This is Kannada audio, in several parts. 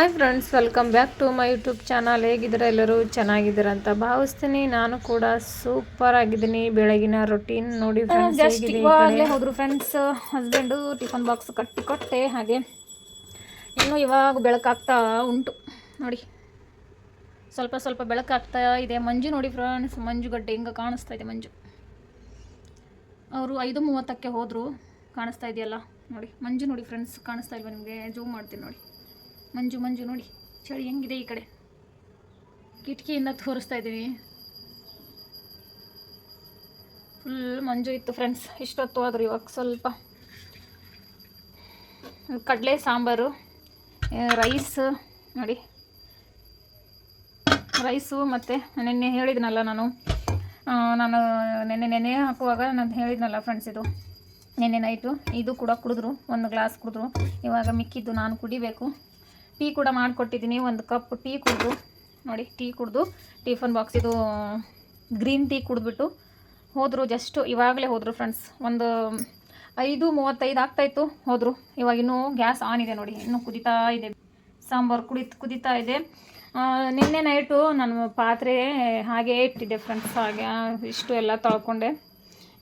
Hi friends welcome back to my YouTube channel ಹೇಗಿದ್ದೀರಾ ಎಲ್ಲರೂ? ಚೆನ್ನಾಗಿದ್ದೀರಂತ ಭಾವಿಸ್ತೀನಿ. ನಾನು ಕೂಡ ಸೂಪರ್ ಆಗಿದ್ದೀನಿ. ಬೆಳಗಿನ ರೊಟೀನ್ ನೋಡಿ ಫ್ರೆಂಡ್ಸ್ ಜಸ್ಟ್ ಇವಾಗಲೇ ಹೋದ್ರು ಫ್ರೆಂಡ್ಸ್ ಹಸ್ಬೆಂಡು ಟಿಫನ್ ಬಾಕ್ಸ್ ಕಟ್ಟಿ ಕೊಟ್ಟೆ ಹಾಗೆ. ಇನ್ನು ಇವಾಗ ಬೆಳಕಾಗ್ತಾ ಉಂಟು. ನೋಡಿ. ಸ್ವಲ್ಪ ಸ್ವಲ್ಪ ಬೆಳಕಾಗ್ತಾ ಇದೆ. ಮಂಜು ನೋಡಿ ಫ್ರೆಂಡ್ಸ್ ಮಂಜುಗಡ್ಡೆ ಹಿಂಗೆ ಕಾಣಿಸ್ತಾ ಇದೆ ಮಂಜು. ಅವರು ಐದು ಮೂವತ್ತಕ್ಕೆ ಹೋದರು. ಕಾಣಿಸ್ತಾ ಇದೆಯಲ್ಲ? ನೋಡಿ. ಮಂಜು ನೋಡಿ ಫ್ರೆಂಡ್ಸ್ ಕಾಣಿಸ್ತಾ ಇಲ್ವಾ ನಿಮಗೆ? ಜೂಮ್ ಮಾಡ್ತೀನಿ ನೋಡಿ. ಮಂಜು ಮಂಜು ನೋಡಿ. ಚಳಿ ಹೆಂಗಿದೆ ಈ ಕಡೆ? ಕಿಟಕಿಯಿಂದ ತೋರಿಸ್ತಾ ಇದ್ದೀವಿ ಫುಲ್ ಮಂಜು ಇತ್ತು ಫ್ರೆಂಡ್ಸ್ ಇಷ್ಟೊತ್ತು ಆದರೂ ಇವಾಗ ಸ್ವಲ್ಪ ಕಡಲೆ ಸಾಂಬಾರು ರೈಸ್ ನೋಡಿ. ರೈಸು ಮತ್ತು ನೆನ್ನೆ ಹೇಳಿದ್ನಲ್ಲ ನಾನು. ನಾನು ನೆನ್ನೆ ನೆನೆ ಹಾಕುವಾಗ ನಾನು ಹೇಳಿದ್ನಲ್ಲ ಫ್ರೆಂಡ್ಸ್ ಇದು. ನೆನ್ನೆ ನೈಟು ಇದು ಕೂಡ ಕುಡಿದ್ರು. ಒಂದು ಗ್ಲಾಸ್ ಕುಡಿದ್ರು. ಇವಾಗ ಮಿಕ್ಕಿದ್ದು ನಾನು ಕುಡಿಬೇಕು. ಟೀ ಕೂಡ ಮಾಡಿಕೊಟ್ಟಿದ್ದೀನಿ. ಒಂದು ಕಪ್ ಟೀ ಕುಡಿದು, ನೋಡಿ ಟೀ ಕುಡಿದು, ಟಿಫನ್ ಇದು ಗ್ರೀನ್ ಟೀ ಕುಡಿದ್ಬಿಟ್ಟು ಹೋದರು ಜಸ್ಟು ಇವಾಗಲೇ ಹೋದರು ಫ್ರೆಂಡ್ಸ್ ಒಂದು ಐದು ಮೂವತ್ತೈದು ಆಗ್ತಾಯಿತ್ತು ಹೋದರು. ಇವಾಗ ಇನ್ನೂ ಗ್ಯಾಸ್ ಆನ್ ಇದೆ ನೋಡಿ. ಇನ್ನೂ ಕುದೀತಾ ಇದೆ. ಸಾಂಬಾರು ಕುಡಿತ್, ಕುದೀತಾ ಇದೆ. ನಿನ್ನೆ ನೈಟು ನಾನು ಪಾತ್ರೆ ಹಾಗೆ ಇಟ್ಟಿದ್ದೆ ಫ್ರೆಂಡ್ಸ್ ಹಾಗೆ ಇಷ್ಟು ಎಲ್ಲ ತೊಳ್ಕೊಂಡೆ.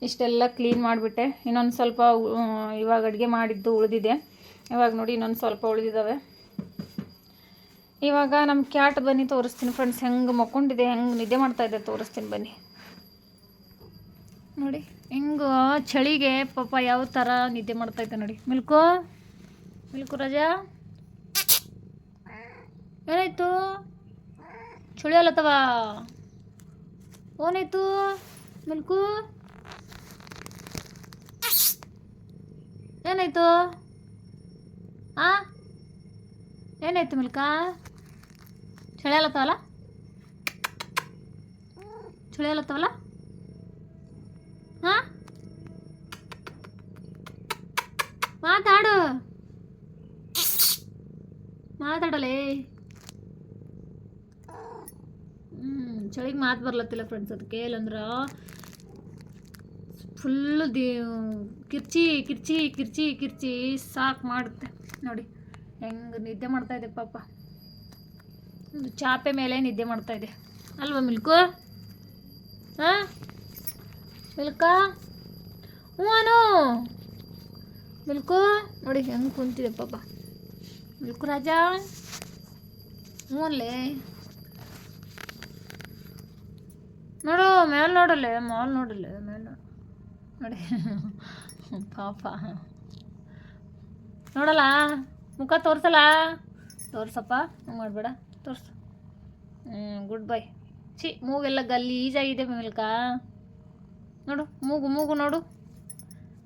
ಇಷ್ಟೆಲ್ಲ ಕ್ಲೀನ್ ಮಾಡಿಬಿಟ್ಟೆ. ಇನ್ನೊಂದು ಸ್ವಲ್ಪ ಇವಾಗ ಅಡುಗೆ ಮಾಡಿದ್ದು ಉಳಿದಿದೆ. ಇವಾಗ ನೋಡಿ ಇನ್ನೊಂದು ಸ್ವಲ್ಪ ಉಳಿದಿದ್ದಾವೆ ಇವಾಗ ನಮ್ಮ ಕ್ಯಾಟ್ ಬನ್ನಿ ತೋರಿಸ್ತೀನಿ ಫ್ರೆಂಡ್ಸ್ ಹೆಂಗೆ ಮಕ್ಕೊಂಡಿದೆ, ಹೆಂಗೆ ನಿದ್ದೆ ಮಾಡ್ತಾ ಇದೆ ತೋರಿಸ್ತೀನಿ ಬನ್ನಿ. ನೋಡಿ, ಹೆಂಗ ಚಳಿಗೆ ಪಾಪ ಯಾವ ಥರ ನಿದ್ದೆ ಮಾಡ್ತಾ ಇದ್ದೆ ನೋಡಿ. ಮಿಲ್ಕು ಮಿಲ್ಕು ರಜಾ. ಏನಾಯ್ತು? ಚಳಿ ಅಲ್ಲತ್ತವ? ಓನಾಯ್ತು ಮಿಲ್ಕು? ಏನಾಯ್ತು? ಆ? ಏನಾಯ್ತು ಮಿಲ್ಕ? ಚಳಿ ಚಳಿಯಲತ್ತವಲ್ಲ ಚಳಿ ಅಲ್ಲತ್ತವಲ್ಲ? ಹಾ? ಮಾತಾಡು. ಮಾತಾಡಲೇ. ಹ್ಞೂ ಚಳಿಗೆ ಮಾತು ಬರ್ಲತ್ತಿಲ್ಲ ಫ್ರೆಂಡ್ಸ್ ಅದಕ್ಕೆ ಇಲ್ಲಂದ್ರೆ ಫುಲ್ಲು ದಿ, ಕಿರ್ಚಿ ಕಿರ್ಚಿ ಕಿರ್ಚಿ ಕಿರ್ಚಿ ಸಾಕು ಮಾಡುತ್ತೆ. ನೋಡಿ, ಹೆಂಗೆ ನಿದ್ದೆ ಮಾಡ್ತಾ ಇದೆ ಪಾಪ. ಚಾಪೆ ಮೇಲೆ ನಿದ್ದೆ ಮಾಡ್ತಾ ಇದೆ. ಅಲ್ವಾ ಮಿಲ್ಕು? ಹಾಂ? ಮಿಲ್ಕಾ? ಹ್ಞೂ ಮಿಲ್ಕು? ನೋಡಿ ಹೆಂಗೆ ಕುಂತಿದೆ ಪಾಪ. ಮಿಲ್ಕು ರಾಜ? ಹ್ಞೂ ಅಲ್ಲೇ ನೋಡು, ಮೇಲೆ ನೋಡಲ್ಲೇ, ಮಾಲ್ ನೋಡಲ್ಲೇ, ಮೇಲೆ ನೋಡು. ನೋಡಿ. ಪಾಪ. ನೋಡಲ್ಲ? ಮುಖ ತೋರ್ಸಲ್ಲ? ತೋರಿಸಪ್ಪ, ಹಂಗೆ ಮಾಡಬೇಡ. ತೋರ್ಸು. ಗುಡ್ ಬೈ ಛೀ, ಮೂಗೆಲ್ಲ ಗಲೀಜಾಗಿದೆ ಮಿಲ್ಕ. ನೋಡು, ಮೂಗು ಮೂಗು ನೋಡು.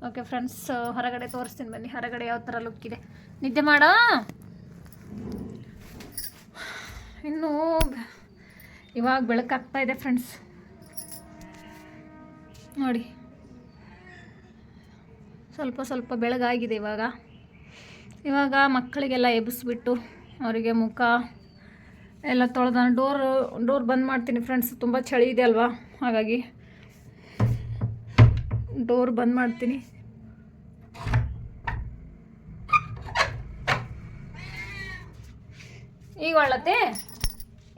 ಓಕೆ ಫ್ರೆಂಡ್ಸ್ ಹೊರಗಡೆ ತೋರಿಸ್ತೀನಿ ಬನ್ನಿ. ಹೊರಗಡೆ ಯಾವ ಥರ ಲುಕ್ ಇದೆ. ನಿದ್ದೆ ಮಾಡೋ? ಇನ್ನೂ ಇವಾಗ ಬೆಳಕಾಗ್ತಾ ಇದೆ ಫ್ರೆಂಡ್ಸ್ ನೋಡಿ. ಸ್ವಲ್ಪ ಸ್ವಲ್ಪ ಬೆಳಗಾಗಿದೆ ಇವಾಗ. ಇವಾಗ ಮಕ್ಕಳಿಗೆಲ್ಲ ಎಬ್ಬಿಸ್ಬಿಟ್ಟು, ಅವರಿಗೆ ಮುಖ ಎಲ್ಲ ತೊಳೆದ ಡೋರ್ ಡೋರ್ ಬಂದ್ ಮಾಡ್ತೀನಿ ಫ್ರೆಂಡ್ಸ್ ತುಂಬ ಚಳಿ ಇದೆ ಅಲ್ವಾ? ಹಾಗಾಗಿ ಡೋರ್ ಬಂದ್ ಮಾಡ್ತೀನಿ. ಈಗ ಒಳ್ಳತ್ತೆ?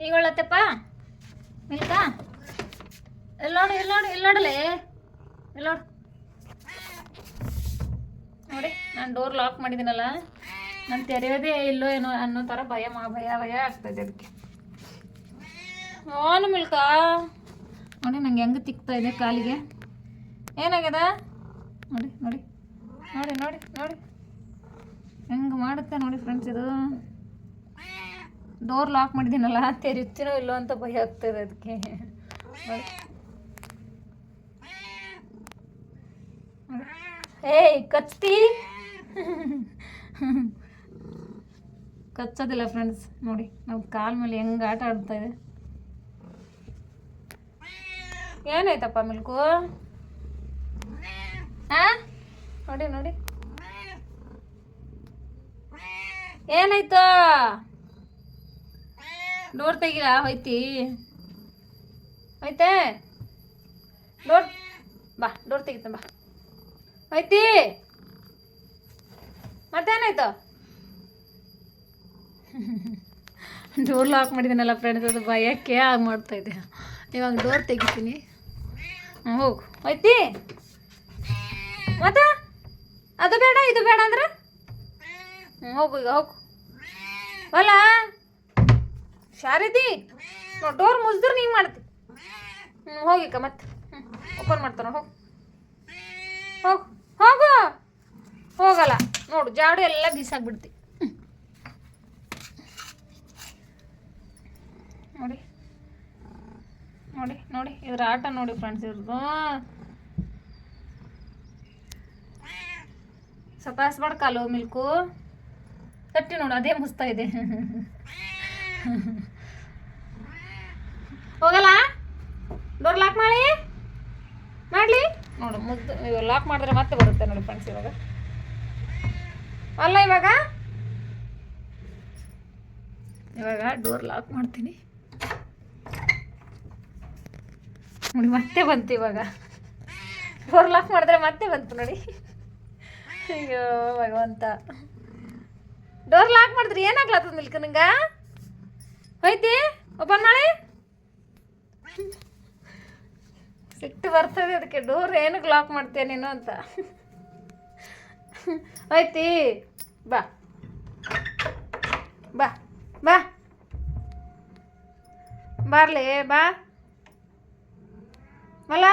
ಈಗ ಒಳ್ಳತ್ತೆಪ್ಪ? ಮಿಲ್ಕ? ಎಲ್ಲೋಡು ಎಲ್ಲೋಡು ಎಲ್ಲೋಡಲೇ ಎಲ್ಲೋಡು ನೋಡಿ? ನಾನು ಡೋರ್ ಲಾಕ್ ಮಾಡಿದ್ದೀನಲ್ಲ, ನಾನು ತೆರೆಯೋದೇ ಇಲ್ಲೋ ಏನೋ ಅನ್ನೋ ಥರ ಭಯ, ಮಾ ಭಯ ಭಯ ಆಗ್ತದೆ ಅದಕ್ಕೆ. ಓನು ಮಿಲ್ಕ? ನೋಡಿ, ನಂಗೆ ಹೆಂಗೆ ತಿಕ್ತಾ ಇದೆ ಕಾಲಿಗೆ. ಏನಾಗ್ಯದ? ನೋಡಿ ನೋಡಿ ನೋಡಿ ನೋಡಿ ನೋಡಿ. ಹೆಂಗೆ ಮಾಡುತ್ತೆ ನೋಡಿ ಫ್ರೆಂಡ್ಸ್ ಇದು. ಡೋರ್ ಲಾಕ್ ಮಾಡಿದ್ದೀನಲ್ಲ ತೆರೆಯುತ್ತೀನೋ ಇಲ್ಲೋ ಅಂತ ಭಯ ಆಗ್ತದೆ ಅದಕ್ಕೆ. ಏಯ್ ಕಚ್ತಿ ಕಚ್ಚೋದಿಲ್ಲ ಫ್ರೆಂಡ್ಸ್ ನೋಡಿ ನಾವು ಕಾಲ ಮೇಲೆ ಹೆಂಗೆ ಆಟ ಆಡ್ತಾ ಇದೆ. ಏನಾಯ್ತಪ್ಪ ಮಿಲ್ಕು? ಹಾಂ ನೋಡಿ ನೋಡಿ. ಏನಾಯ್ತು? ಡೋರ್ ತೆಗಿಲ ಹೋಯ್ತಿ? ಹೋಯ್ತೆ? ಡೋರ್ ಬಾ, ಡೋರ್ ತೆಗಿತ ಬಾ. ಹೋಯ್ತಿ? ಮತ್ತೇನಾಯ್ತು? ಡೋರ್ ಲಾಕ್ ಮಾಡಿದ್ದೀನಲ್ಲ ಫ್ರೆಂಡ್ಸ್ ಅದು ಭಯಕ್ಕೆ ಆಗಿ ಮಾಡ್ತಾಯಿದ್ದೆ ಇವಾಗ ಡೋರ್ ತೆಗಿತೀನಿ. ಹೋಗು. ಐತಿ ಮತ್ತೆ? ಅದು ಬೇಡ, ಇದು ಬೇಡ ಅಂದ್ರೆ? ಹೋಗು ಈಗ, ಹೋಗು. ಅಲ್ಲ? ಶಾರದಿ? ಡೋರ್ ಮುಚ್ದ್ರೆ ನೀವು ಮಾಡ್ತಿ. ಹ್ಞೂ ಹೋಗಿಕ್ಕ ಮತ್ತೆ. ಹ್ಞೂ ಓಪನ್ ಮಾಡ್ತಾರ, ಹೋಗು. ಹೋಗು ಹೋಗು. ಹೋಗಲ್ಲ. ನೋಡು, ಜಾಡು ಎಲ್ಲ ಬೀಸಾಕ್ಬಿಡ್ತಿ ಹ್ಮ್. ನೋಡಿ ನೋಡಿ ನೋಡಿ, ಇದ್ರ ಆಟ ನೋಡಿ ಫ್ರೆಂಡ್ಸ್ ಇವ್ರದ್ದು ಸತಾಯಿಸ್ಬಾರ್ದು ಕಾಲು ಮಿಲ್ಕು. ತಟ್ಟಿ ನೋಡು, ಅದೇ ಮುಸ್ತಾ ಇದೆ. ಹೋಗಲ್ಲ? ಡೋರ್ ಲಾಕ್ ಮಾಡಿ? ಮಾಡಲಿ? ನೋಡು ಮುದ್ದು ಲಾಕ್ ಮಾಡಿದ್ರೆ ಮತ್ತೆ ಬರುತ್ತೆ ನೋಡಿ ಫ್ರೆಂಡ್ಸ್ ಇವಾಗ. ಅಲ್ಲ ಇವಾಗ? ಇವಾಗ ಡೋರ್ ಲಾಕ್ ಮಾಡ್ತೀನಿ. ನೋಡಿ, ಮತ್ತೆ ಬಂತು ಇವಾಗ. ಡೋರ್ ಲಾಕ್ ಮಾಡಿದ್ರೆ ಮತ್ತೆ ಬಂತು ನೋಡಿ. ಅಯ್ಯೋ, ಭಗವಂತ. ಡೋರ್ ಲಾಕ್ ಮಾಡಿದ್ರೆ ಏನಾಗ್ಲತ್ತದ ನಿಲ್ಕ ನಂಗೆ? ಹೋಯ್ತಿ ಓಪನ್ ಮಾಡಿ ಸಿಟ್ಟು ಬರ್ತದೆ ಅದಕ್ಕೆ ಡೋರ್ ಏನಕ್ಕೆ ಲಾಕ್ ಮಾಡ್ತೀಯ ನೀನು ಅಂತ. ಹೋಯ್ತಿ, ಬಾ. ಬಾ ಬಾ. ಬಾರ್ಲಿ, ಬಾ. ಮಲ?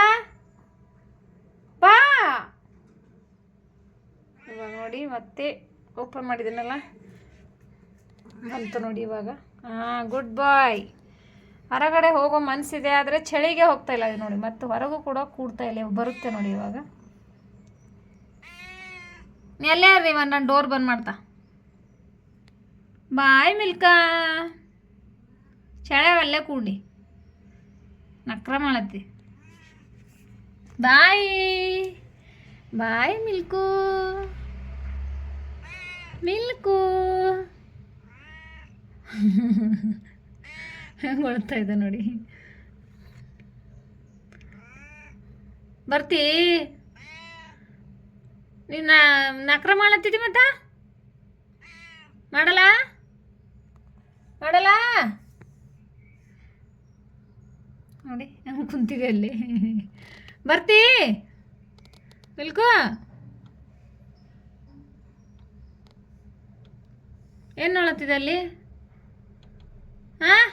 ಬಾ. ಇವಾಗ ನೋಡಿ, ಮತ್ತೆ ಓಪನ್ ಮಾಡಿದ್ದೀನಲ್ಲ ಬಂತು ನೋಡಿ ಇವಾಗ. ಹಾಂ ಗುಡ್ ಬಾಯ್ ಹೊರಗಡೆ ಹೋಗೋ ಮನಸ್ಸಿದೆ ಆದರೆ ಚಳಿಗೆ ಹೋಗ್ತಾ ಇಲ್ಲ ನೋಡಿ. ಮತ್ತು ಹೊರಗೂ ಕೂಡ ಕೂಡ್ತಾ ಇಲ್ಲ ಬರುತ್ತೆ ನೋಡಿ ಇವಾಗ. ಅಲ್ಲೇ ರೀ ನಾನು ಡೋರ್ ಬಂದ್ ಮಾಡ್ತಾ. ಬಾಯ್ ಮಿಲ್ಕ. ಅಲ್ಲೇ ಕೂಡಿ. ನಕ್ರ ಮಾಡತ್ತಿ. ಬಾಯ್. Bye, milk. ಮಿಲ್ಕು. ಹೆಂಗೆ ಹೊಳ್ತಾ ಇದೆ ನೋಡಿ. ಬರ್ತೀ. ನೀನು ನಕ್ರ ಮಾಡತ್ತಿದ್ದಿ ಮತ್ತ? ಮಾಡಲ್ಲ? ಮಾಡಲ್ಲ? ನೋಡಿ, ಹೆಂಗೆ ಕುಂತಿದೆ ಅಲ್ಲಿ. ಬರ್ತಿ. ಮಿಲ್ಕು ಏನು ನೋಡತ್ತಿದೆ ಅಲ್ಲಿ? ಹಾಂ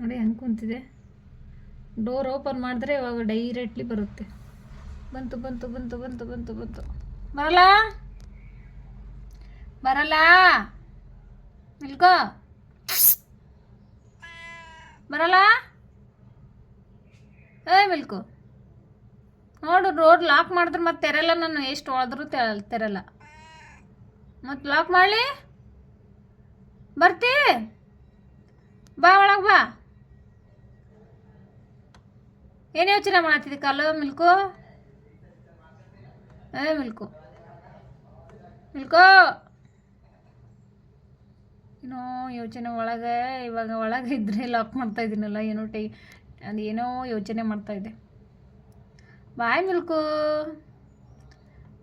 ನೋಡಿ, ಹೆಂಗೆ ಕುಂತಿದೆ. ಡೋರ್ ಓಪನ್ ಮಾಡಿದ್ರೆ ಇವಾಗ ಡೈರೆಕ್ಟ್ಲಿ ಬರುತ್ತೆ. ಬಂತು ಬಂತು ಬಂತು ಬಂತು ಬಂತು ಬಂತು. ಬರಲ್ಲ? ಬರಲ್ಲ? ನಿಲ್ಕೋ. ಬರಲ್ಲ? ಏ ಮಿಲ್ಕು ನೋಡು, ರೋಡ್ ಲಾಕ್ ಮಾಡಿದ್ರೆ ಮತ್ತೆ ತೆರಲ್ಲ ನಾನು ಎಷ್ಟು ಹೊಡೆದ್ರು ತೆರಲ್ಲ. ಮತ್ತೆ ಲಾಕ್ ಮಾಡಲಿ? ಬರ್ತೀ? ಬಾ ಒಳಗೆ ಬಾ. ಏನು ಯೋಚನೆ ಮಾಡತ್ತಿದ್ದಿ ಕಾಲು ಮಿಲ್ಕು ಏ ಮಿಲ್ಕು ಮಿಲ್ಕು ಏನೋ ಯೋಚನೆ ಒಳಗೆ, ಇವಾಗ ಒಳಗೆ ಇದ್ರೆ ಲಾಕ್ ಮಾಡ್ತಾ ಇದ್ದೀನಲ್ಲ, ಏನೋ ಟೈ ಅದು ಏನೋ ಯೋಚನೆ ಮಾಡ್ತಾ ಇದ್ದೆ. ಬಾಯ್ ಮಿಲ್ಕು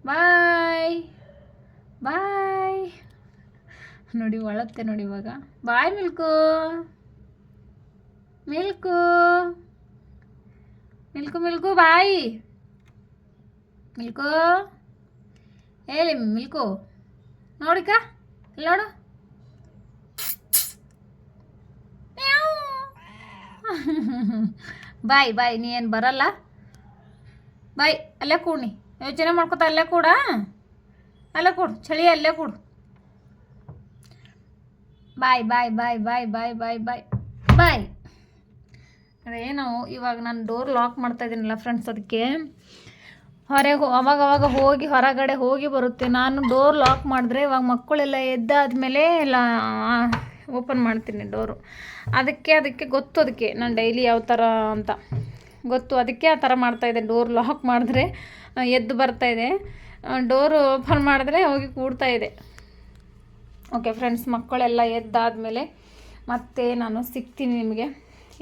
ಬಾಯ್ ಬಾಯ್ ನೋಡಿ, ಒಳತ್ತೆ ನೋಡಿ ಇವಾಗ. Bye milk milk milk milk bye milk ಹೇಳಿ ಮಿಲ್ಕು ನೋಡಿಕ ನೋಡು. ಬಾಯ್ ಬಾಯ್, ನೀ ಏನು ಬರಲ್ಲ? ಬಾಯ್, ಅಲ್ಲೇ ಕೂಡಿ. ಯೋಚನೆ ಮಾಡ್ಕೊತ ಅಲ್ಲೇ ಕೂಡ? ಅಲ್ಲೇ ಕೂಡು, ಚಳಿ ಅಲ್ಲೇ ಕೂಡು. ಬಾಯ್ ಬಾಯ್ ಬಾಯ್ ಬಾಯ್ ಬಾಯ್ ಬಾಯ್ ಬಾಯ್ ಬಾಯ್. ಅದೇನು ಇವಾಗ ನಾನು ಡೋರ್ ಲಾಕ್ ಮಾಡ್ತಾ ಇದ್ದೀನಲ್ಲ ಫ್ರೆಂಡ್ಸ್ ಅದಕ್ಕೆ ಹೊರಗೆ ಅವಾಗ ಅವಾಗ ಹೋಗಿ, ಹೊರಗಡೆ ಹೋಗಿ ಬರುತ್ತೆ. ನಾನು ಡೋರ್ ಲಾಕ್ ಮಾಡಿದ್ರೆ ಇವಾಗ ಮಕ್ಕಳೆಲ್ಲ ಎದ್ದಾದ್ಮೇಲೆ ಎಲ್ಲ ಓಪನ್ ಮಾಡ್ತೀನಿ ಡೋರು. ಅದಕ್ಕೆ ಅದಕ್ಕೆ ಗೊತ್ತು ಅದಕ್ಕೆ ನಾನು ಡೈಲಿ ಯಾವ ಥರ ಅಂತ. ಗೊತ್ತು, ಅದಕ್ಕೆ ಆ ಥರ ಮಾಡ್ತಾಯಿದ್ದೆ ಡೋರ್ ಲಾಕ್ ಮಾಡಿದ್ರೆ ಎದ್ದು ಬರ್ತಾಯಿದೆ ಡೋರು ಓಪನ್ ಮಾಡಿದ್ರೆ ಹೋಗಿ ಕೂಡ್ತಾ ಇದೆ. ಓಕೆ ಫ್ರೆಂಡ್ಸ್, ಮಕ್ಕಳೆಲ್ಲ ಎದ್ದಾದಮೇಲೆ ಮತ್ತೆ ನಾನು ಸಿಗ್ತೀನಿ ನಿಮಗೆ.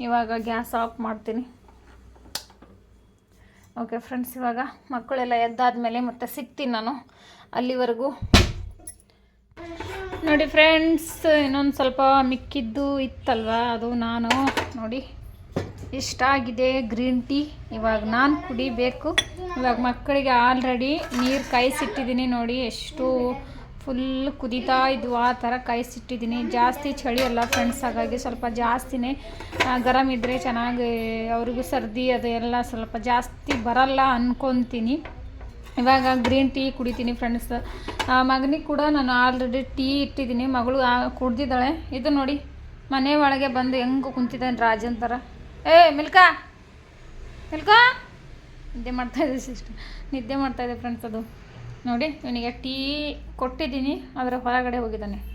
ಇವಾಗ ಗ್ಯಾಸ್ ಆಫ್ ಮಾಡ್ತೀನಿ. ಓಕೆ ಫ್ರೆಂಡ್ಸ್, ಇವಾಗ ಮಕ್ಕಳೆಲ್ಲ ಎದ್ದಾದಮೇಲೆ ಮತ್ತೆ ಸಿಗ್ತೀನಿ ನಾನು ಅಲ್ಲಿವರೆಗೂ. ನೋಡಿ ಫ್ರೆಂಡ್ಸ್ ಇನ್ನೊಂದು ಸ್ವಲ್ಪ ಮಿಕ್ಕಿದ್ದು ಇತ್ತಲ್ವ? ಅದು ನಾನು ನೋಡಿ, ಇಷ್ಟ ಆಗಿದೆ ಗ್ರೀನ್ ಟೀ ಇವಾಗ ನಾನು ಕುಡಿಬೇಕು. ಇವಾಗ ಮಕ್ಕಳಿಗೆ ಆಲ್ರೆಡಿ ನೀರು ಕಾಯಿಸಿಟ್ಟಿದ್ದೀನಿ ನೋಡಿ, ಎಷ್ಟು ಫುಲ್ ಕುದೀತಾ ಇದ್ವು, ಆ ಥರ ಕಾಯಿಸಿಟ್ಟಿದ್ದೀನಿ ಜಾಸ್ತಿ ಚಳಿ ಅಲ್ಲ ಫ್ರೆಂಡ್ಸ್ ಹಾಗಾಗಿ ಸ್ವಲ್ಪ ಜಾಸ್ತಿನೇ ಗರಮ್ ಗರಂ ಇದ್ದರೆ ಚೆನ್ನಾಗಿ, ಅವ್ರಿಗೂ ಸರ್ದಿ ಅದು ಎಲ್ಲ ಸ್ವಲ್ಪ ಜಾಸ್ತಿ ಬರಲ್ಲ ಅನ್ಕೊತೀನಿ. ಇವಾಗ ಗ್ರೀನ್ ಟೀ ಕುಡಿತೀನಿ ಫ್ರೆಂಡ್ಸ್ ಮಗನಿಗೆ ಕೂಡ ನಾನು ಆಲ್ರೆಡಿ ಟೀ ಇಟ್ಟಿದ್ದೀನಿ. ಮಗಳು, ಆ- ಕುಡ್ದಿದ್ದಾಳೆ. ಇದು ನೋಡಿ, ಮನೆ ಒಳಗೆ ಬಂದು ಹೆಂಗೆ ಕುಂತಿದ್ದಾನೆ ರಾಜನ್ ಥರ ಏ, ಮಿಲ್ಕಾ! ಮಿಲ್ಕಾ! ನಿದ್ದೆ ಮಾಡ್ತಾಯಿದ್ದೆ ಸಿಸ್ಟರ್ ನಿದ್ದೆ ಮಾಡ್ತಾ ಇದೆ ಫ್ರೆಂಡ್ಸ್ ಅದು. ನೋಡಿ, ಇವನಿಗೆ ಟೀ ಕೊಟ್ಟಿದ್ದೀನಿ ಅದರ ಹೊರಗಡೆ ಹೋಗಿದ್ದಾನೆ.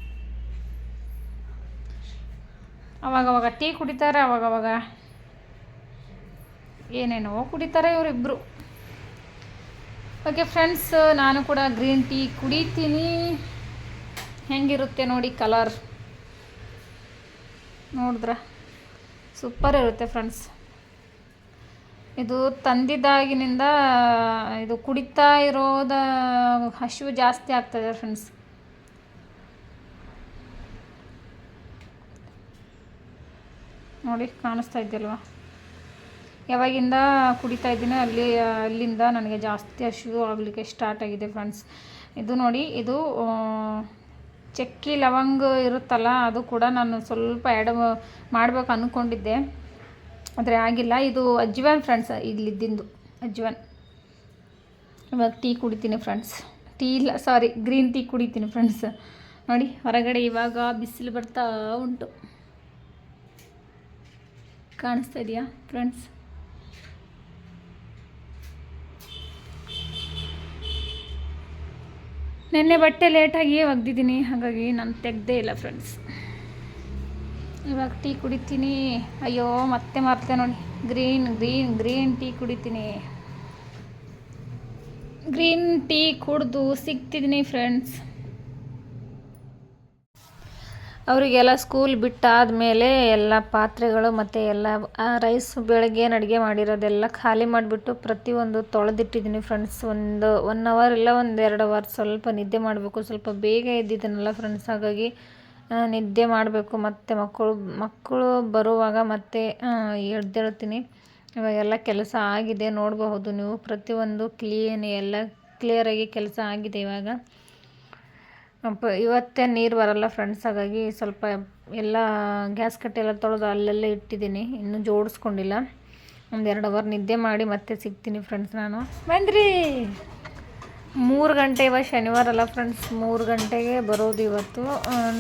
ಅವಾಗವಾಗ ಟೀ ಕುಡಿತಾರೆ, ಅವಾಗವಾಗ ಏನೇನೋ ಕುಡಿತಾರೆ ಇವರಿಬ್ಬರು ಓಕೆ ಫ್ರೆಂಡ್ಸ್ ನಾನು ಕೂಡ ಗ್ರೀನ್ ಟೀ ಕುಡಿತೀನಿ. ಹೆಂಗಿರುತ್ತೆ ನೋಡಿ ಕಲರ್ ನೋಡಿದ್ರ? ಸೂಪರ್ ಇರುತ್ತೆ ಫ್ರೆಂಡ್ಸ್ ಇದು ತಂದಿದ್ದಾಗಿನಿಂದ ಇದು ಕುಡಿತಾ ಇರೋದ ಹಸಿವು ಜಾಸ್ತಿ ಆಗ್ತದೆ ಫ್ರೆಂಡ್ಸ್ ನೋಡಿ, ಕಾಣಿಸ್ತಾ ಇದೆಯಲ್ವಾ? ಯಾವಾಗಿಂದ ಕುಡಿತಾ ಇದ್ದೀನಿ, ಅಲ್ಲಿ ಅಲ್ಲಿಂದ ನನಗೆ ಜಾಸ್ತಿ ಹಸಿವು ಆಗಲಿಕ್ಕೆ ಸ್ಟಾರ್ಟ್ ಆಗಿದೆ ಫ್ರೆಂಡ್ಸ್ ಇದು ನೋಡಿ, ಇದು ಚಕ್ಕಿ ಲವಂಗ ಇರುತ್ತಲ್ಲ, ಅದು ಕೂಡ ನಾನು ಸ್ವಲ್ಪ ಆ್ಯಡ್ ಮಾಡಬೇಕು ಅಂದ್ಕೊಂಡಿದ್ದೆ ಆದರೆ ಆಗಿಲ್ಲ. ಇದು ಅಜ್ವಾನ್ ಫ್ರೆಂಡ್ಸ್ ಇಲ್ಲಿದ್ದಿಂದು. ಅಜ್ವಾನ್ ಇವಾಗ ಟೀ ಕುಡಿತೀನಿ ಫ್ರೆಂಡ್ಸ್ ಟೀ ಇಲ್ಲ ಸಾರಿ ಗ್ರೀನ್ ಟೀ ಕುಡಿತೀನಿ ಫ್ರೆಂಡ್ಸ್ ನೋಡಿ, ಹೊರಗಡೆ ಇವಾಗ ಬಿಸಿಲು ಬರ್ತಾ ಉಂಟು. ಕಾಣಿಸ್ತಾ ಇದೆಯಾ ಫ್ರೆಂಡ್ಸ್ ನಿನ್ನೆ ಬಟ್ಟೆ ಲೇಟಾಗಿ ಒಗ್ದಿದ್ದೀನಿ, ಹಾಗಾಗಿ ನಾನು ತೆಗ್ದೇ ಇಲ್ಲ ಫ್ರೆಂಡ್ಸ್ ಇವಾಗ ಟೀ ಕುಡಿತೀನಿ. ಅಯ್ಯೋ, ಮತ್ತೆ ಮಾರ್ತೆ ನೋಡಿ. ಗ್ರೀನ್ ಗ್ರೀನ್ ಗ್ರೀನ್ ಟೀ ಕುಡಿತೀನಿ. ಗ್ರೀನ್ ಟೀ ಕುಡಿದು ಸಿಗ್ತಿದ್ದೀನಿ ಫ್ರೆಂಡ್ಸ್ ಅವರಿಗೆಲ್ಲ ಸ್ಕೂಲ್ ಬಿಟ್ಟಾದಮೇಲೆ ಎಲ್ಲ ಪಾತ್ರೆಗಳು ಮತ್ತು ಎಲ್ಲ ರೈಸ್ ಬೆಳಗ್ಗೆ ಏನು ಅಡುಗೆ ಮಾಡಿರೋದೆಲ್ಲ ಖಾಲಿ ಮಾಡಿಬಿಟ್ಟು ಪ್ರತಿಯೊಂದು ತೊಳೆದಿಟ್ಟಿದ್ದೀನಿ ಫ್ರೆಂಡ್ಸ್ ಒಂದು ಒನ್ ಅವರ್ ಇಲ್ಲ, ಒಂದು ಎರಡು ಅವರ್ ಸ್ವಲ್ಪ ನಿದ್ದೆ ಮಾಡಬೇಕು, ಸ್ವಲ್ಪ ಬೇಗ ಇದ್ದಿದ್ದನ್ನೆಲ್ಲ ಫ್ರೆಂಡ್ಸ್ ಹಾಗಾಗಿ ನಿದ್ದೆ ಮಾಡಬೇಕು. ಮತ್ತು ಮಕ್ಕಳು ಮಕ್ಕಳು ಬರುವಾಗ ಮತ್ತೆ ಎದ್ದೇಳ್ತೀನಿ. ಇವಾಗೆಲ್ಲ ಕೆಲಸ ಆಗಿದೆ, ನೋಡಬಹುದು ನೀವು. ಪ್ರತಿಯೊಂದು ಕ್ಲೀನ್ ಎಲ್ಲ ಕ್ಲಿಯರಾಗಿ ಕೆಲಸ ಆಗಿದೆ ಇವಾಗ. ಅಪ್ಪ, ಇವತ್ತೇ ನೀರು ಬರಲ್ಲ ಫ್ರೆಂಡ್ಸ್ ಹಾಗಾಗಿ ಸ್ವಲ್ಪ ಎಲ್ಲ ಗ್ಯಾಸ್ ಕಟ್ಟೆಲ್ಲ ತೊಳೆದು ಅಲ್ಲಲ್ಲೇ ಇಟ್ಟಿದ್ದೀನಿ, ಇನ್ನೂ ಜೋಡಿಸ್ಕೊಂಡಿಲ್ಲ. ಒಂದು ಎರಡು ಅವರ್ ನಿದ್ದೆ ಮಾಡಿ ಮತ್ತೆ ಸಿಗ್ತೀನಿ ಫ್ರೆಂಡ್ಸ್ ನಾನು. ಬಂದ್ರಿ! ಮೂರು ಗಂಟೆ ಇವಾಗ ಶನಿವಾರ ಅಲ್ಲ ಫ್ರೆಂಡ್ಸ್ ಮೂರು ಗಂಟೆಗೆ ಬರೋದು ಇವತ್ತು.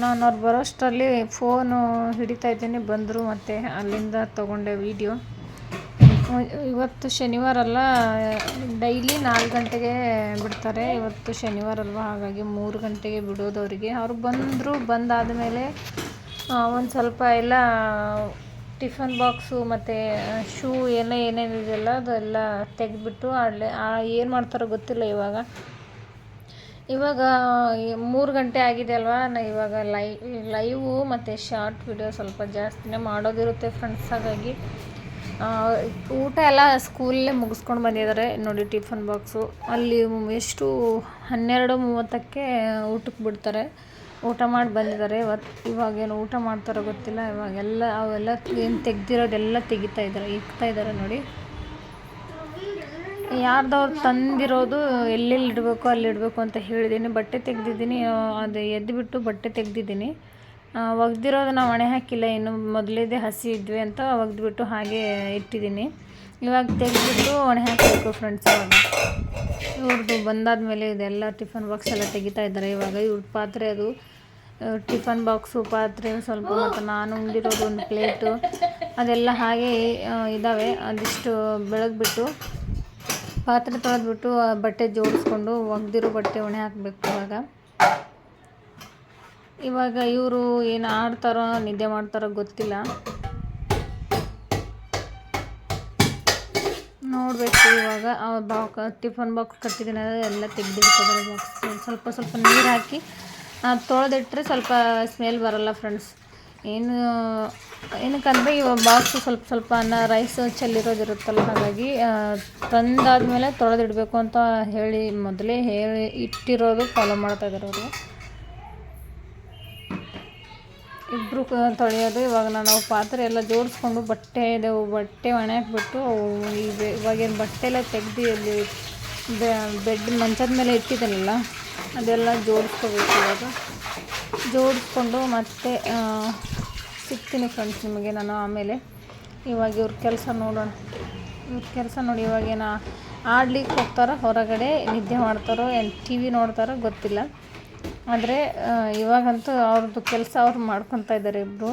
ನಾನು ಅವ್ರು ಬರೋಷ್ಟರಲ್ಲಿ ಫೋನು ಹಿಡಿತಾ ಇದ್ದೀನಿ, ಬಂದರು ಮತ್ತು ಅಲ್ಲಿಂದ ತೊಗೊಂಡೆ ವೀಡಿಯೋ ಇವತ್ತು ಶನಿವಾರ ಅಲ್ಲ, ಡೈಲಿ ನಾಲ್ಕು ಗಂಟೆಗೆ ಬಿಡ್ತಾರೆ. ಇವತ್ತು ಶನಿವಾರ ಅಲ್ವಾ? ಹಾಗಾಗಿ ಮೂರು ಗಂಟೆಗೆ ಬಿಡೋದು ಅವರಿಗೆ. ಅವ್ರು ಬಂದರು, ಬಂದಾದ ಮೇಲೆ ಒಂದು ಸ್ವಲ್ಪ ಎಲ್ಲ ಟಿಫನ್ ಬಾಕ್ಸು ಮತ್ತು ಶೂ ಎಲ್ಲ ಏನೇನಿದೆಯಲ್ಲ ಅದೆಲ್ಲ ತೆಗೆದ್ಬಿಟ್ಟು ಅಲ್ಲೇ ಏನು ಮಾಡ್ತಾರೋ ಗೊತ್ತಿಲ್ಲ ಇವಾಗ. ಇವಾಗ ಮೂರು ಗಂಟೆ ಆಗಿದೆ ಅಲ್ವಾ? ನಾ, ಇವಾಗ ಲೈ, ಲೈವು ಮತ್ತು ಶಾರ್ಟ್ ವಿಡಿಯೋ ಸ್ವಲ್ಪ ಜಾಸ್ತಿನೇ ಮಾಡೋದಿರುತ್ತೆ ಫ್ರೆಂಡ್ಸ್. ಹಾಗಾಗಿ ಊಟ ಎಲ್ಲ ಸ್ಕೂಲಲ್ಲೇ ಮುಗಿಸ್ಕೊಂಡು ಬಂದಿದ್ದಾರೆ. ನೋಡಿ, ಟಿಫನ್ ಬಾಕ್ಸು. ಅಲ್ಲಿ ಎಷ್ಟು ಹನ್ನೆರಡು ಮೂವತ್ತಕ್ಕೆ ಊಟಕ್ಕೆ ಬಿಡ್ತಾರೆ. ಊಟ ಮಾಡಿ ಬಂದಿದ್ದಾರೆ. ಇವತ್ತು ಇವಾಗೇನು ಊಟ ಮಾಡ್ತಾರೋ ಗೊತ್ತಿಲ್ಲ. ಇವಾಗೆಲ್ಲ ಅವೆಲ್ಲ ಏನು ತೆಗ್ದಿರೋದೆಲ್ಲ ತೆಗಿತಾ ಇದ್ದಾರೆ, ಇಕ್ತಾ ಇದ್ದಾರೆ ನೋಡಿ. ಯಾರ್ದವ್ರು ತಂದಿರೋದು ಎಲ್ಲೆಲ್ಲಿ ಇಡಬೇಕು, ಅಲ್ಲಿ ಇಡಬೇಕು ಅಂತ ಹೇಳಿದ್ದೀನಿ. ಬಟ್ಟೆ ತೆಗ್ದಿದ್ದೀನಿ. ಅದು ಎದ್ದುಬಿಟ್ಟು ಬಟ್ಟೆ ತೆಗ್ದಿದ್ದೀನಿ. ಒಗ್ದಿರೋದು ನಾವು ಒಣೆ ಹಾಕಿಲ್ಲ, ಇನ್ನು ಮೊದಲೇದೆ ಹಸಿ ಇದ್ವಿ ಅಂತ ಒಗೆದ್ಬಿಟ್ಟು ಹಾಗೆ ಇಟ್ಟಿದ್ದೀನಿ. ಇವಾಗ ತೆಗೆದ್ಬಿಟ್ಟು ಒಣೆ ಹಾಕಬೇಕು ಫ್ರೆಂಡ್ಸ್ ಇವಾಗ ಇವ್ರದ್ದು ಬಂದಾದ್ಮೇಲೆ ಇದೆಲ್ಲ ಟಿಫನ್ ಬಾಕ್ಸ್ ಎಲ್ಲ ತೆಗಿತಾ ಇದ್ದಾರೆ ಇವಾಗ. ಇವ್ರ ಪಾತ್ರೆ ಅದು ಟಿಫನ್ ಬಾಕ್ಸು ಪಾತ್ರೆ ಸ್ವಲ್ಪ ಮತ್ತು ನಾನು ಉಂಡಿರೋದು ಒಂದು ಪ್ಲೇಟು ಅದೆಲ್ಲ ಹಾಗೆ ಇದ್ದಾವೆ ಅದಿಷ್ಟು ಬೆಳಗ್ಬಿಟ್ಟು ಪಾತ್ರೆ ತೊಳೆದ್ಬಿಟ್ಟು ಬಟ್ಟೆ ಜೋಡಿಸ್ಕೊಂಡು ಒಗ್ದಿರೋ ಬಟ್ಟೆ ಒಣೆ ಹಾಕಬೇಕು ಇವಾಗ. ಇವಾಗ ಇವರು ಏನು ಆಡ್ತಾರೋ, ನಿದ್ದೆ ಮಾಡ್ತಾರೋ ಗೊತ್ತಿಲ್ಲ. ನೋಡಬೇಕು ಇವಾಗ. ಬಾಕ್ ಟಿಫನ್ ಬಾಕ್ಸ್ ಕಟ್ಟಿದ್ದೀನಿ ಎಲ್ಲ ತೆಗೆದಿಡ್ತಿದ್ದಾರೆ ಬಾಕ್ಸ್ ಸ್ವಲ್ಪ ಸ್ವಲ್ಪ ನೀರು ಹಾಕಿ ತೊಳೆದಿಟ್ಟರೆ ಸ್ವಲ್ಪ ಸ್ಮೆಲ್ ಬರಲ್ಲ ಫ್ರೆಂಡ್ಸ್ ಏನು, ಏನಕ್ಕಂದರೆ ಇವಾಗ ಬಾಕ್ಸು ಸ್ವಲ್ಪ ಸ್ವಲ್ಪ ಅನ್ನ ರೈಸ್ ಚೆಲ್ಲಿರೋದಿರುತ್ತಲ್ಲ ಹಾಗಾಗಿ ತಂದಾದ್ಮೇಲೆ ತೊಳೆದಿಡಬೇಕು ಅಂತ ಹೇಳಿ ಮೊದಲೇ ಹೇಳಿ ಇಟ್ಟಿರೋದು ಫಾಲೋ ಮಾಡ್ತಾಯಿದ್ದಾರೆ ಅವರು. ಇಬ್ಬರು ತೊಳೆಯೋದು. ಇವಾಗ ನಾನು ಪಾತ್ರೆ ಎಲ್ಲ ಜೋಡಿಸ್ಕೊಂಡು ಬಟ್ಟೆ ಇದೆ. ಬಟ್ಟೆ ಒಣ ಹಾಕ್ಬಿಟ್ಟು ಈ ಬೆ- ಇವಾಗೇನು ಬಟ್ಟೆ ಎಲ್ಲ ತೆಗ್ದು ಅಲ್ಲಿ ಬೆಡ್ ಮಂಚದ ಮೇಲೆ ಇಟ್ಟಿದ್ದಲ್ಲ ಅದೆಲ್ಲ ಜೋಡಿಸ್ಕೋಬೇಕು ಇವಾಗ. ಜೋಡಿಸ್ಕೊಂಡು ಮತ್ತೆ ಸಿಗ್ತೀನಿ ಫ್ರೆಂಡ್ಸ್ ನಿಮಗೆ ನಾನು ಆಮೇಲೆ. ಇವಾಗ ಇವ್ರ ಕೆಲಸ ನೋಡೋಣ. ಇವ್ರ ಕೆಲಸ ನೋಡಿ ಇವಾಗೇನು ಆಡ್ಲಿಕ್ಕೆ ಹೋಗ್ತಾರೋ, ಹೊರಗಡೆ ನಿದ್ದೆ ಮಾಡ್ತಾರೋ, ಏನು ಟಿ ವಿ ನೋಡ್ತಾರೋ ಗೊತ್ತಿಲ್ಲ. ಆದರೆ ಇವಾಗಂತೂ ಅವ್ರದ್ದು ಕೆಲಸ ಅವ್ರು ಮಾಡ್ಕೊತಾ ಇದ್ದಾರೆ ಇಬ್ಬರು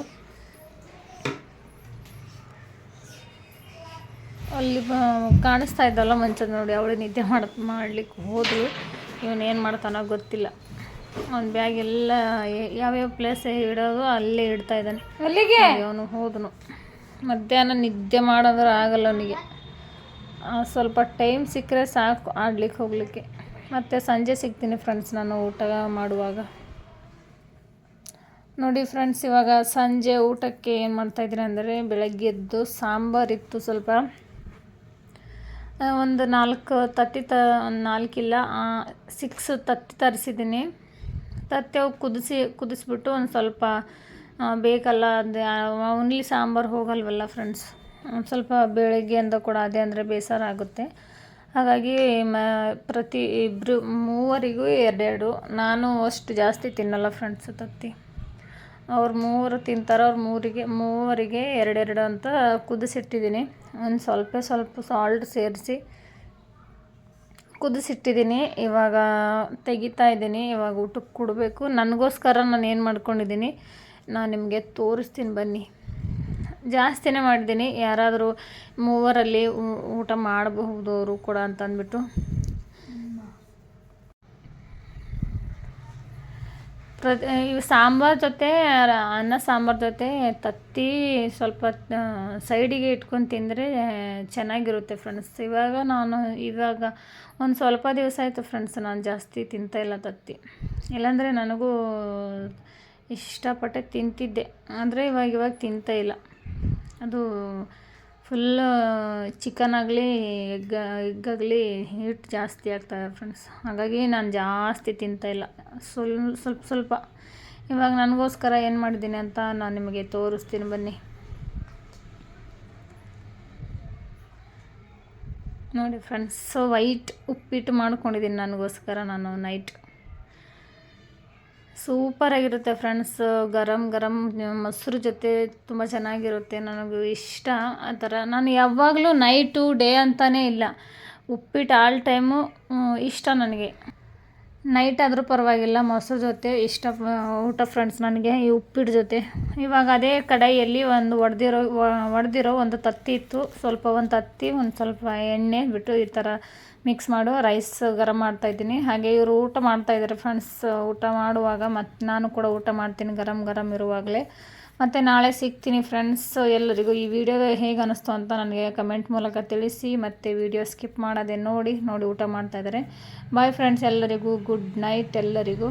ಅಲ್ಲಿ ಬ- ಕಾಣಿಸ್ತಾ ಇದ್ದಲ್ಲ ಮಂಚದ ನೋಡಿ ಅವಳು ನಿದ್ದೆ ಮಾಡ ಮಾಡ್ಲಿಕ್ಕೆ ಇವನು ಇವನೇನು ಮಾಡ್ತಾನೋ ಗೊತ್ತಿಲ್ಲ. ಅವ್ನ ಬ್ಯಾಗ್ ಎಲ್ಲ ಯಾವ್ಯಾವ ಪ್ಲೇಸ್ ಇಡೋದು ಅಲ್ಲೇ ಇಡ್ತಾ ಇದ್ದಾನೆ. ಅಲ್ಲಿಗೆ ಅವನು ಹೋದನು. ಮಧ್ಯಾಹ್ನ ನಿದ್ದೆ ಮಾಡೋದ್ರೆ ಆಗಲ್ಲ ಅವನಿಗೆ. ಸ್ವಲ್ಪ ಟೈಮ್ ಸಿಕ್ಕರೆ ಸಾಕು ಆಡ್ಲಿಕ್ಕೆ ಹೋಗ್ಲಿಕ್ಕೆ. ಮತ್ತು ಸಂಜೆ ಸಿಗ್ತೀನಿ ಫ್ರೆಂಡ್ಸ್ ನಾನು ಊಟ ಮಾಡುವಾಗ. ನೋಡಿ ಫ್ರೆಂಡ್ಸ್ ಇವಾಗ ಸಂಜೆ ಊಟಕ್ಕೆ ಏನು ಮಾಡ್ತಾಯಿದ್ದೀನಿ ಅಂದರೆ ಬೆಳಗ್ಗೆ ಎದ್ದು ಸಾಂಬಾರಿತ್ತು ಸ್ವಲ್ಪ. ಒಂದು ನಾಲ್ಕು ತತ್ತಿ ತ ನಾಲ್ಕಿಲ್ಲ ಸಿಕ್ಸ್ ತತ್ತಿ ತರಿಸಿದ್ದೀನಿ. ತತ್ತಿ ಅವು ಕುದಿಸಿ, ಕುದಿಸ್ಬಿಟ್ಟು ಒಂದು ಸ್ವಲ್ಪ ಬೇಕಲ್ಲ, ಅದು ಓನ್ಲಿ ಸಾಂಬಾರು ಹೋಗಲ್ವಲ್ಲ ಫ್ರೆಂಡ್ಸ್ ಒಂದು ಸ್ವಲ್ಪ ಬೆಳಗ್ಗೆಯಿಂದ ಕೂಡ ಅದೇ ಅಂದರೆ ಬೇಸರ ಆಗುತ್ತೆ. ಹಾಗಾಗಿ ಮ, ಪ್ರತಿ ಇಬ್ಬರು ಮೂವರಿಗೂ ಎರಡೆರಡು. ನಾನು ಅಷ್ಟು ಜಾಸ್ತಿ ತಿನ್ನಲ್ಲ ಫ್ರೆಂಡ್ಸ್ ತತ್ತಿ ಅವ್ರು ಮೂವರು ತಿಂತಾರೆ, ಅವ್ರು ಮೂರಿಗೆ, ಮೂವರಿಗೆ ಎರಡೆರಡು ಅಂತ ಕುದಿಸಿಟ್ಟಿದ್ದೀನಿ. ಒಂದು ಸ್ವಲ್ಪ ಸ್ವಲ್ಪ ಸಾಲ್ಟ್ ಸೇರಿಸಿ ಕುದಿಸಿಟ್ಟಿದ್ದೀನಿ. ಇವಾಗ ತೆಗಿತಾ ಇದ್ದೀನಿ. ಇವಾಗ ಊಟಕ್ಕೆ ಕೊಡಬೇಕು. ನನಗೋಸ್ಕರ ನಾನು ಏನು ಮಾಡ್ಕೊಂಡಿದ್ದೀನಿ, ನಾನು ನಿಮಗೆ ತೋರಿಸ್ತೀನಿ ಬನ್ನಿ. ಜಾಸ್ತಿನೇ ಮಾಡಿದ್ದೀನಿ. ಯಾರಾದರೂ ಮೂವರಲ್ಲಿ ಊಟ ಮಾಡಬಹುದು ಅವರು ಕೂಡ ಅಂತ ಅಂದ್ಬಿಟ್ಟು ಪ್ರತಿ ಇವು ಸಾಂಬಾರು ಜೊತೆ ಅನ್ನ ಸಾಂಬಾರು ಜೊತೆ ತತ್ತಿ ಸ್ವಲ್ಪ ಸೈಡಿಗೆ ಇಟ್ಕೊಂಡು ತಿಂದರೆ ಚೆನ್ನಾಗಿರುತ್ತೆ ಫ್ರೆಂಡ್ಸ್ ಇವಾಗ ನಾನು, ಇವಾಗ ಒಂದು ಸ್ವಲ್ಪ ದಿವಸ ಆಯಿತು ಫ್ರೆಂಡ್ಸ್ ನಾನು ಜಾಸ್ತಿ ತಿಂತಾ ಇಲ್ಲ ತತ್ತಿ. ಇಲ್ಲಾಂದರೆ ನನಗೂ ಇಷ್ಟಪಟ್ಟೆ ತಿಂತಿದ್ದೆ. ಆದರೆ ಇವಾಗ ಇವಾಗ ತಿಂತಾ ಇಲ್ಲ. ಅದು ಫುಲ್ ಚಿಕನ್ ಆಗಲಿ, ಎಗ್ ಎಗ್ಗಾಗಲಿ ಹೀಟ್ ಜಾಸ್ತಿ ಆಗ್ತದೆ ಫ್ರೆಂಡ್ಸ್ ಹಾಗಾಗಿ ನಾನು ಜಾಸ್ತಿ ತಿಂತಾಯಿಲ್ಲ ಇಲ್ಲ. ಸ್ವಲ್ಪ ಸ್ವಲ್ಪ ಸ್ವಲ್ಪ. ಇವಾಗ ನನಗೋಸ್ಕರ ಏನು ಮಾಡಿದ್ದೀನಿ ಅಂತ ನಾನು ನಿಮಗೆ ತೋರಿಸ್ತೀನಿ ಬನ್ನಿ. ನೋಡಿ ಫ್ರೆಂಡ್ಸ್ ವೈಟ್ ಉಪ್ಪಿಟ್ಟು ಮಾಡ್ಕೊಂಡಿದ್ದೀನಿ ನನಗೋಸ್ಕರ ನಾನು ನೈಟ್ ಸೂಪರಾಗಿರುತ್ತೆ ಫ್ರೆಂಡ್ಸ್ ಗರಂ ಗರಂ ಮೊಸರು ಜೊತೆ ತುಂಬ ಚೆನ್ನಾಗಿರುತ್ತೆ. ನನಗೂ ಇಷ್ಟ. ಆ ಥರ. ನಾನು ಯಾವಾಗಲೂ ನೈಟು ಡೇ ಅಂತಲೇ ಇಲ್ಲ. ಉಪ್ಪಿಟ್ಟು ಆಲ್ ಟೈಮು ಇಷ್ಟ ನನಗೆ. ನೈಟ್ ಆದರೂ ಪರವಾಗಿಲ್ಲ, ಮೊಸರು ಜೊತೆ ಇಷ್ಟ ಊಟ ಫ್ರೆಂಡ್ಸ್ ನನಗೆ, ಈ ಉಪ್ಪಿಟ್ಟು ಜೊತೆ. ಇವಾಗ ಅದೇ ಕಡಾಯಿಯಲ್ಲಿ ಒಂದು ಒಡೆದಿರೋ ಒಡೆದಿರೋ ಒಂದು ತತ್ತಿ ಇತ್ತು. ಸ್ವಲ್ಪ ಒಂದು ತತ್ತಿ, ಒಂದು ಸ್ವಲ್ಪ ಎಣ್ಣೆ ಬಿಟ್ಟು ಈ ಥರ ಮಿಕ್ಸ್ ಮಾಡು. ರೈಸ್ ಗರಂ ಮಾಡ್ತಾಯಿದ್ದೀನಿ ಹಾಗೆ ಇವರು ಊಟ ಮಾಡ್ತಾಯಿದ್ದಾರೆ ಫ್ರೆಂಡ್ಸ್ ಊಟ ಮಾಡುವಾಗ ಮತ್ತು ನಾನು ಕೂಡ ಊಟ ಮಾಡ್ತೀನಿ ಗರಂ ಗರಂ ಇರುವಾಗಲೇ. ಮತ್ತು ನಾಳೆ ಸಿಗ್ತೀನಿ ಫ್ರೆಂಡ್ಸ್ ಎಲ್ಲರಿಗೂ ಈ ವಿಡಿಯೋ ಹೇಗೆ ಅನ್ನಿಸ್ತು ಅಂತ ನನಗೆ ಕಮೆಂಟ್ ಮೂಲಕ ತಿಳಿಸಿ. ಮತ್ತು ವಿಡಿಯೋ ಸ್ಕಿಪ್ ಮಾಡೋದೇ ನೋಡಿ ನೋಡಿ ಊಟ ಮಾಡ್ತಾಯಿದ್ದಾರೆ ಬಾಯ್ ಫ್ರೆಂಡ್ಸ್ ಎಲ್ಲರಿಗೂ ಗುಡ್ ನೈಟ್ ಎಲ್ಲರಿಗೂ